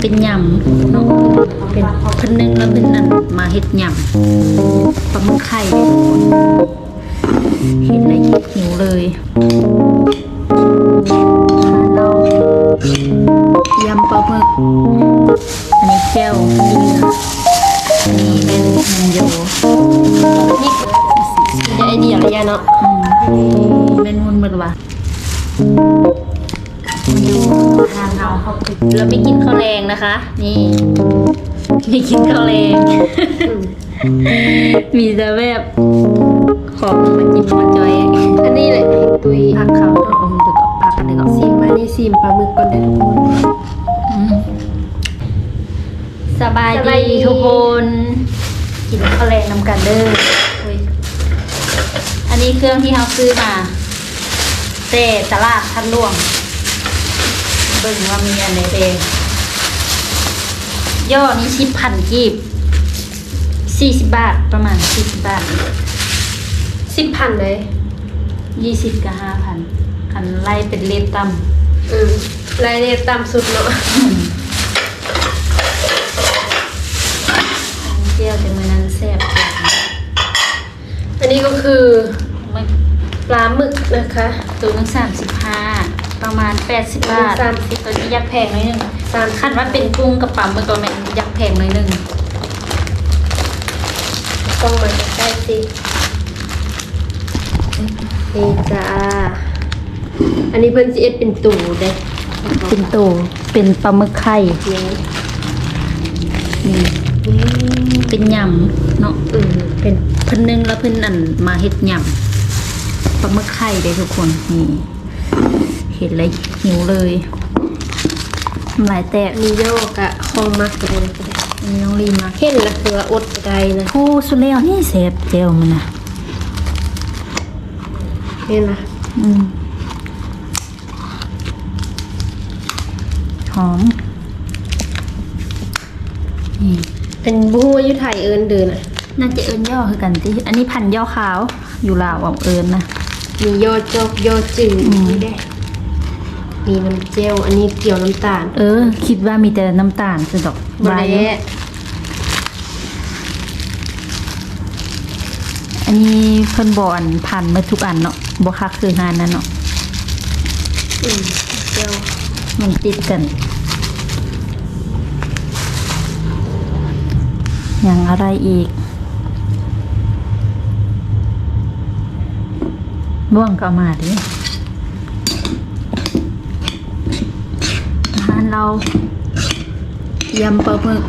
เป็นยำเนาะเป็นพันหนึงแล้วเป็นนั่นมาเฮ็ดยำปลาหมึกไข่เห็นแล้วหิวเลยเรายำปลาหมึกอันนี้แก้วมีเนื้ออันนี้เป็นมันโยนี่ได้ไอเดียอะไรเนาะเป็นมุนหมดว่ะ มันอยู่ทานเอาเข้าไปเราไม่กินข้าวแรงนะคะ นี่ไม่กินข้าวแรง มีแต่แบบของมากินมาจอยอันนี้แหละตุยพักเขาเอมเดี๋ยวก็พักกันเดี๋ยวก็ซีมมานี่ซีมปลาหมึกก่อนได้ทุกคนอืมสบายสบายดีดีทุกคน กินข้าวแรงนำกันเด้อเฮ้ยอันนี้เครื่องที่เราซื้อมาเตตลาดทันหลวงเบิ่งว่ามีอันไหนเองย่อนี้ชิปพันกีบสี่สิบบาทประมาณสี่สิบบาทสิบพันเลยยี่สิบกับห้าพันคันไล่เป็นเลทต่อืมรายเรียนตามสุดเนาะำเที่ยวแต่มือนั้นแซ่บจังอันนี้ก็คือไม่ปลาหมึกนะคะ ตัวนึงสามสิบห้า ประมาณแปดสิบบาทสามสิบ ตัวนี้ยักษ์แพงหน่อยหนึงสามคันว่าเป็นกุ้งกับปลาหมึกตัวแม่นยักษ์แพงหน่อยหนึงต้องมาใกล้ๆสินี่จ้า อันนี้เพิ่นสิเอ็ดเป็นตูเด้เป็นตัวเป็นปลาหมึกไข่นี่นี่เป็นยำเนาะอืมเป็นเพิ่นนึงแล้วเพิ่นนั่นมาเฮ็ดยำปลาหมึกไข่เลยทุกคนนี่ เห็นแล้วหิวเลยน้ำลายแตกอันนี้โยกอะคองมักไปเลยก็ได้อันนี้น้องลีมาเห็นและคือว่าอดบ่ได้นะโอ้สุดแล้วนี่เสพเจลมันนะเห็นละอืมหอมนี่เป็นบูฮู้อยู่ไทยเอิ้นเดินอะน่าจะเอิญย่อคือกันที่อันนี้พันย่อขาวอยู่ลาวเอาเอิญนะมียอดจอกยอดจืดอืมนี่ได้ มีน้ำเจลอันนี้เกี่ยวน้ำตาลเออ คิดว่ามีแต่น้ำตาลคือดอกบวายแล้อันนี้เพิ่นบอนพันมาทุกอันเนาะบ่คักคือหานนั่นเนาะอืมเจลมันติดกัน อย่างอะไรอีกบ้วงก็เอามาดิอาหาร เรายำปลาหมึก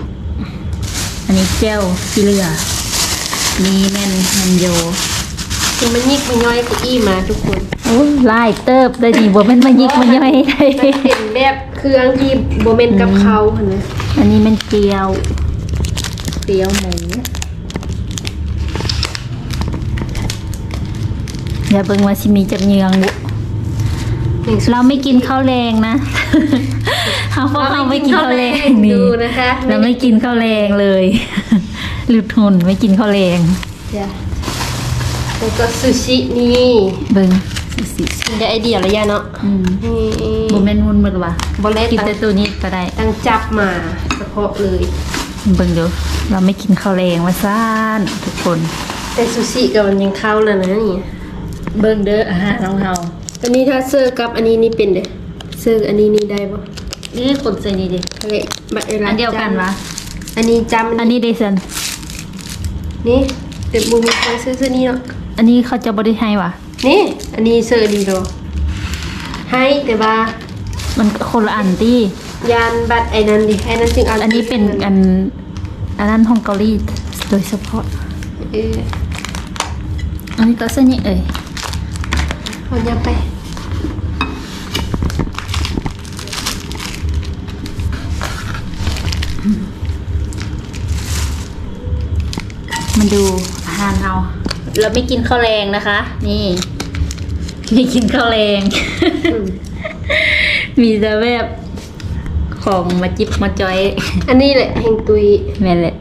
อันนี้แก้วสีเหลือนี่แม่นมันโยคือมันยิกมันย่อยเก้าอี้มาทุกคนโอ้ยลายเติบได้ดีบ่แม่นมายิกมันย่อยได้มันเป็นแบบเครื่องที่โบเมนกับเขาเห็นไหมอันนี้มันเกี๊ยวเกี๊ยวหมูอย่าเบิ่งว่าสิมีจักเยืองบุ หนึ่งเราไม่กินข้าวแรงนะเขาพวกเราไม่กินข้าวแรงนี่ดูนะคะเราไม่กินข้าวแรงเลยหลุดทุนไม่กินข้าวแรงจ้ะแล้วก็ซูชินี่เบิ่งสิสิได้ไอเดียอะไรยะเนาะอืมนี่บ่แม่นมุนหมดว่ะบอลเล่กินตั้แต่งตัวนี้ก็ได้ตั้งจับมาเฉพาะเลยเบิ่งเดี๋ยวเราไม่กินข้าวแรงว่าซ่านทุกคน แต่ซูชิกับมันยังเข้าแล้วนะนี่เบิ่งเด้ออาหารของเฮา อันนี้ถ้าเซอร์กับอันนี้นี่เป็นเด้อเซอร์อันนี้นี่ได้ปะนี่คนใส่นี่ดิเฮ้ยบัตรเวลาอันเดียวกันวะอันนี้จำอันนี้เดซันนี่เป็นบูมีคนซื้อซื้อนี่เนาะอันนี้เขาจะบริให้วะนี่ อันนี้เซอร์ดีโดให้แต่ว่ามันคนละอันที่ยานบัตรไอ้นั้นดิไอ้นั้นจึงเอาอันนี้เป็นอันอันนั้นของเกาหลีโดยเฉพาะเอออันนี้ตัวเส้นนี้เอ่ย เอายาไปมันดูอาหารเรา เราไม่กินข้าวแรงนะคะ นี่ ไม่กินข้าวแรงอืมมีแต่แบบของมาจิบมาจอย อันนี้แหละแห่งตุยแม่นแหละ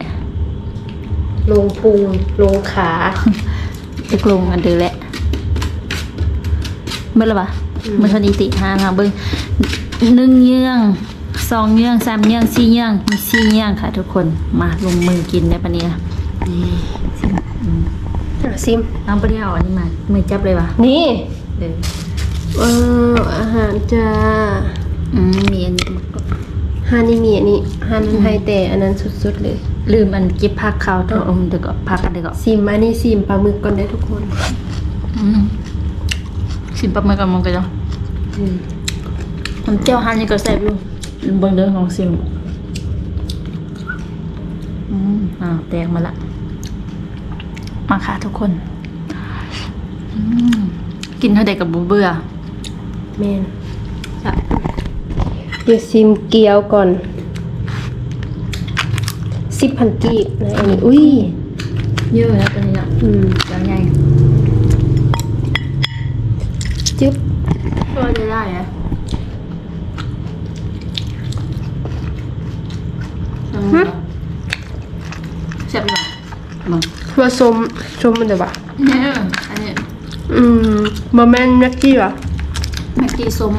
ลงพุงลงขาตึกลงอันเดือแหละ เมื่อไรปะอืมเมื่อทันอีติหาทางเบิ้งนึ่งเยื่องสองเยื่องสามเยื่องสี่เยื่องมีสี่เยื่องค่ะ ทุกคนมาลงมือกินได้ปะเนี่ยอะซิมน้องไปได้เอาอันนี้มามือจับเลยวะนี่เดี๋ยวเอออาหารจ้าอืมมีอันนี้ฮานี่มีอันนี้ฮานั้นให้แต่อันนั้นสุดๆเลย ลืมอันเก็บผักเขาเถอะอมเดี๋ยวก็ผักอันเดี๋ยวก็ซิมอันนี้ซิมปลาหมึกก่อนได้ทุกคน อืม สิบประมาณกันมันก็จะอืมน้ำเจ้าฮันนี่ก็แซ่บอยู่เบิ่งเด้อของซิมอืมอ่าแตกมาละ มาค่ะทุกคนอืมกินเท่าใดกับบุเบื่อแม่นเดี๋ยวซิมเกี๊ยวก่อนสิบพันกีบนะอันนี้อุ้ยเยอะนะตัวนี้นะอืมเดี๋ยวใหญ่ จึ๊บก็จะได้อะแซ่บอยู่มาว่าสมสมมันเดี๋ยวบ่ะเนี่ยอันนี้อืมบะแมนแม็กกี้วะแม็กกี้ส้ม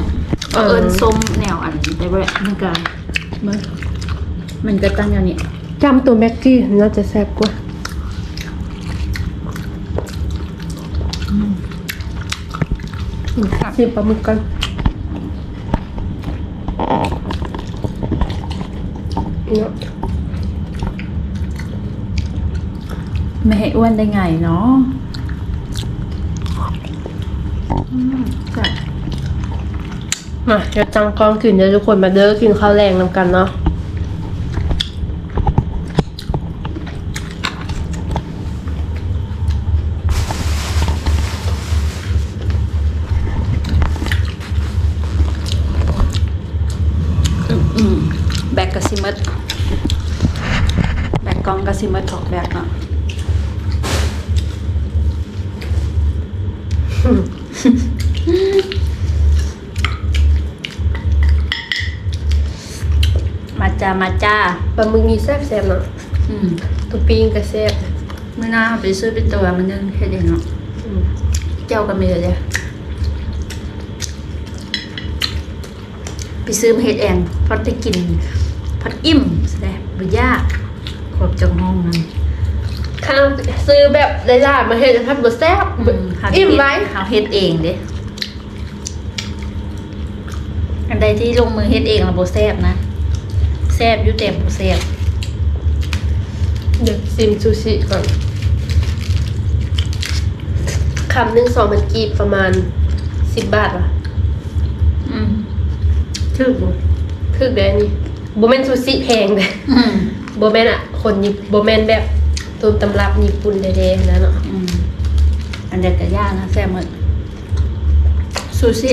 เออเอิญส้มแนวอันได้บ่ได้มันก็มันมันก็ตั้งอย่างนี้จำตัวแม็กกี้น่าจะแซ่บกว่า ซิมปลาหมึกก่อนเนาะไม่ให้อ้วนได้ไงเนาะอืมแซ่บมาเดี๋ยวจังกล้องกินเดี๋ยวทุกคนมาเด้อกินข้าวแรงนำกันเนาะ อืม แบกกะซิมัดแบกกองกะซิมัดถอกแบกเนาะมาจ้ามาจ้าปลาหมึกนี่แซ่บแซ่บๆเนาะอืมตัวปิ้งก็แซ่บไม่น่าไปซื้อเป็นตัวมันยังแค่เดียวเนาะอืมเจ้าก็มีเลยไปซื้อมาเฮ็ดเองพอได้กิน พอดอิ่มแสดงบ่ยากขอบจากห้องนั้นข้าวซื้อแบบได้ลาบมาเฮ็ดจะทำบ่แซ่บอืมหาอิ่มไรเฮาเฮ็ดเองเด้อันใดที่ลงมือเฮ็ดเองแล้วบ่แซ่บนะแซ่บอยู่แต่บ่แซ่บเดี๋ยวซิมซูชิก่อนคำหนึ่งสองมันกีบประมาณสิบบาทวะอืมถึกบ่ถึกได้นี่ โบแมนซูชิแพงเลยอืมโบแมนอะ คนญี่โบแมนแบบต้นตำรับญี่ปุ่นแท้ๆนะเนาะอืมอันใดก็ย่างนะแซ่บหมดซูชิ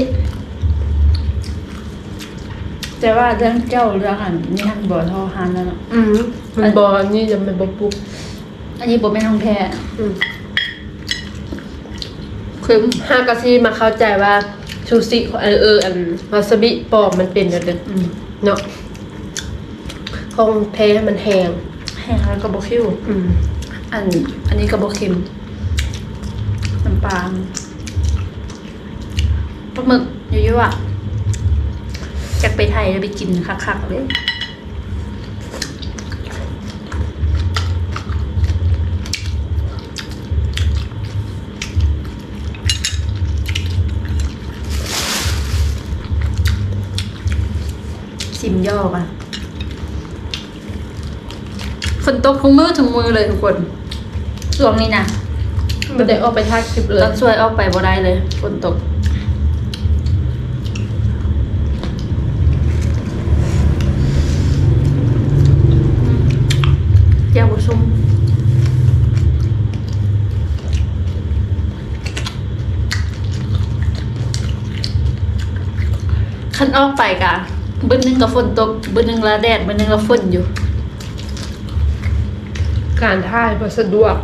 แต่ว่าเรื่องเจ้าเรื่องอันนี่หันบ่เทอหันแล้วเนาะอืมมันบอนี่จะมันบอปุ๊บอันนี้บ่แม่นของแท้อืม คือฮากาซีมาเข้าใจว่าซูชิของเออเอออันวาซาบิปลอมมันเป็นแบบนั้นอืม เนาะ ของแท้มันแหงแห้งแล้วก็บ่คิ้วอืมอันอันนี้ก็บ่เค็มน้ำปลาปลาหมึกเยอะๆอะจากไปไทยแล้วไปกินคักๆเลยซิมย่อป่ะ ฝนตกทุกมือทุกมือเลยทุกคนช่วงนี้นะมันได้ออกไปทักคลิปเลยตอนช่วยออกไปบ่ได้เลยฝนตก เจ้าบุซุ่มคันออกไปกะบึ้นหนึงกับฝนตกบึ้นหนึงละแดดบึ้นหนึงละฝนอยู่ การท่ายบ่สะดวก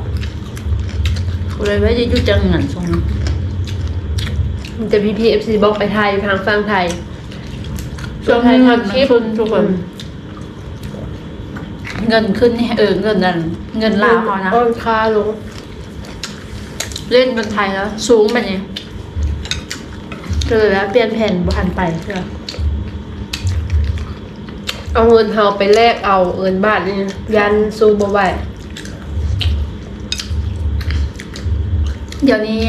กูเลยว่าจะอยู่จังหันทรงนั้นมันจะพีพีเอฟซีบอกไปไทยอยู่ทางฝั่งไทยช่วงไทยนี้เงิทานงคลิปขึ้นทุกคนเงินขึ้นนี่เออเงินนั่นเงินลาวเขานะอ้อนค่าลงเล่นเงินไทยแล้ว สูงแบบนี้เลยแล้วเปลี่ยนแผ่นบุหันไปเพื่อเอาเงินเฮาไปแลกเอาเงินบาทนี่ยันสู้บ่ไหว เดี๋ยวนี้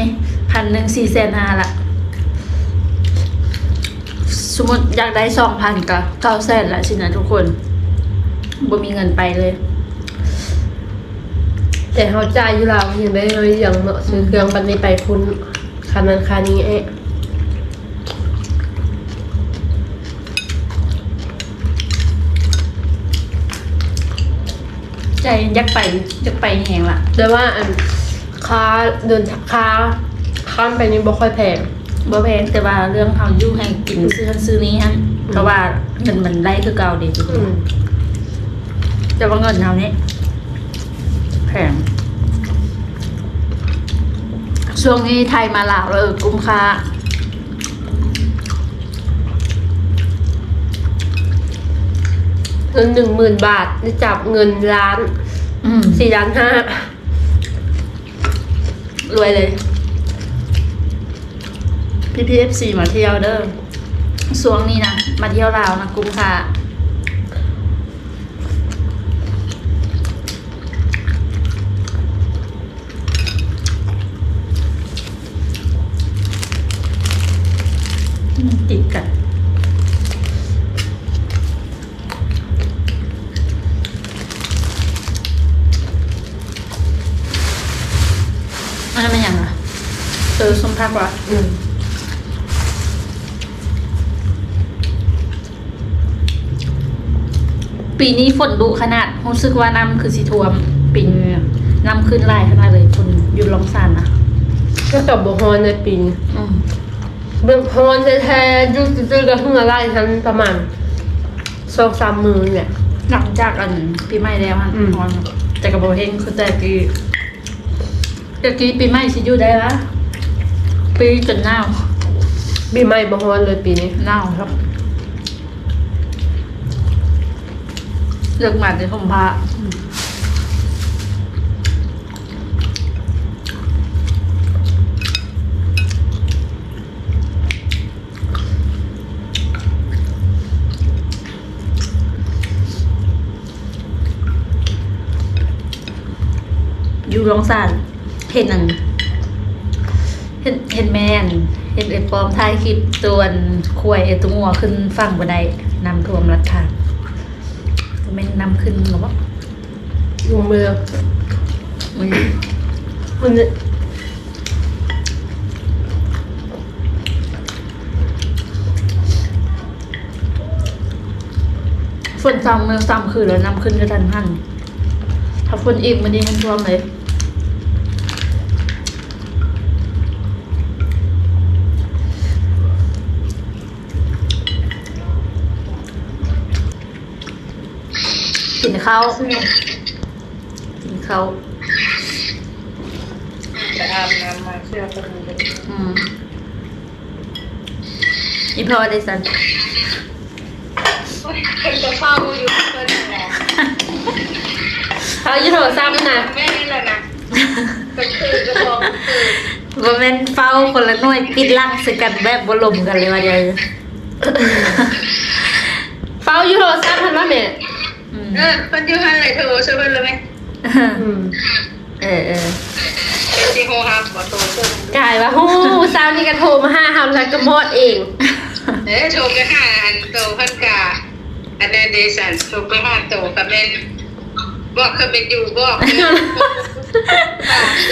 พันหนึ่งสี่แสนห้าละสมมติอยากได้สองพันก็เก้าแสนละสินะทุกคนบ่มีเงินไปเลย แต่เฮาจ่ายอยู่แล้วยังได้เลยยังเนาะซื้อเครื่องบันนี้ไปพุ่นคันนั้นคันนี้เอ๊ะใจอยากไปอยากไปแหงละแต่ว่าอัน ค้าเดินค้าข้ามไปนี่บ่ค่อยแพง บ่แพงแต่ว่าเรื่องเฮาอยู่ให้กินซื้อนั้นซื้อนี้ฮะเพราะว่าเงินมันได้คือเก่าเด็ทุกคอืนมแต่ว่าเงินเฮานี่แพงช่วงนี้ไทยมาลาวแล้วเออกุ้มค่าเงินหนึ่งหมื่นบาทได้จับเงินล้านอืมสี่ล้านห้า รวยเลยพี่พีเอฟซีมาเที่ยวเด้อช่วงนี้นะมาเที่ยวลาวนะกุ้งค่ะ ปีนี้ฝนดุขนาดรู้สึกว่าน้ำคือสีท่วม ปีนี้น้ำขึ้นหลายขนาดเลยคนอยู่ลองซานนะก็ตอบบ่ฮอนในปีนี้อืมเบิ่งฮอนแท้ๆอยู่ซื่อๆก็เพิ่งละลายทันประมาณสองสามมื้อเนี่ย หลังจากอันปีใหม่แล้วฮะอืมฮอนแต่กระโบเฮงคือแต่กี้แต่กี้ปีใหม่สิอยู่ได้ละปีจนหนาวปีใหม่บ่ฮอนเลยปีนี้หนาวครับ เลือกมาในห่มผ้าอยู่ลองซานเห็นหนังเห็นเห็นแมนเห็นไอ้ปอมท้ายคลิปตัวนควยไอ้ตัวงัวขึ้นฝั่งบันไดนำท่วมรัดทาง ม่นำขึ้นหรอวะลงมือมันมันจะฝนซ้ำเมื่อซ้ำคือแล้วนำขึ้นกระทันหันถ้าฝนอีกมันนี่มันท่วมเลย กินข้าวกินข้าวจะอาบน้ำมาเชื่อกันเลยอืมอีพอได้สันเพิ่นจะเฝ้าอยู่เพิ่นแหละเอาอยู่โทรศัพท์นะแม่นี่แหละนะก็คือก็บอกคือว่าแม่นเฝ้าคนละหน่วยปิดลังใส่กันแบบบลมกันเลยว่าเดียวเฝ้าอยู่โทรศัพท์ทันว่าแม่อืม เออเพิ่นยู่หันไหนเธอช่วยเพิ่นเลยไหมอืมเออเออเป็นสิโฮฮับบ่โตเพิ่นกายว่าฮู้สาวนี่ก็โทรมาหาเฮาแล้วก็มอดเองเอ้ยโทรไปหาอันโตเพิ่นกาอันนั้นเดซันโทรไปหาโตกับแม่นบอกคือเป็นอยู่บอก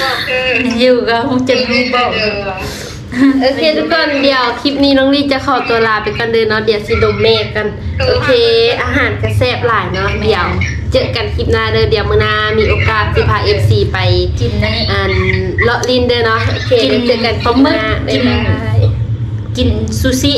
บอกคืออยู่ก็คงจะรู้บอก โอเคทุกคนเดี๋ยวคลิปนี้น้องลี่จะขอตัวลาไปกันเลยเนาะเดี๋ยวสิดมเมฆกัน โอเค อาหารกระแซบหลายเนาะเดี๋ยวเจอกันคลิปหน้าเด้อเดี๋ยวมื้อหน้ามีโอกาสสิพา FC ไปกินนั่นอันเลาะลินเด้อเนาะโอเคกินเดี๋ยวเจอกันคปลาลิปหมึหกน้ากินบ๊ายบาย กินซูชิ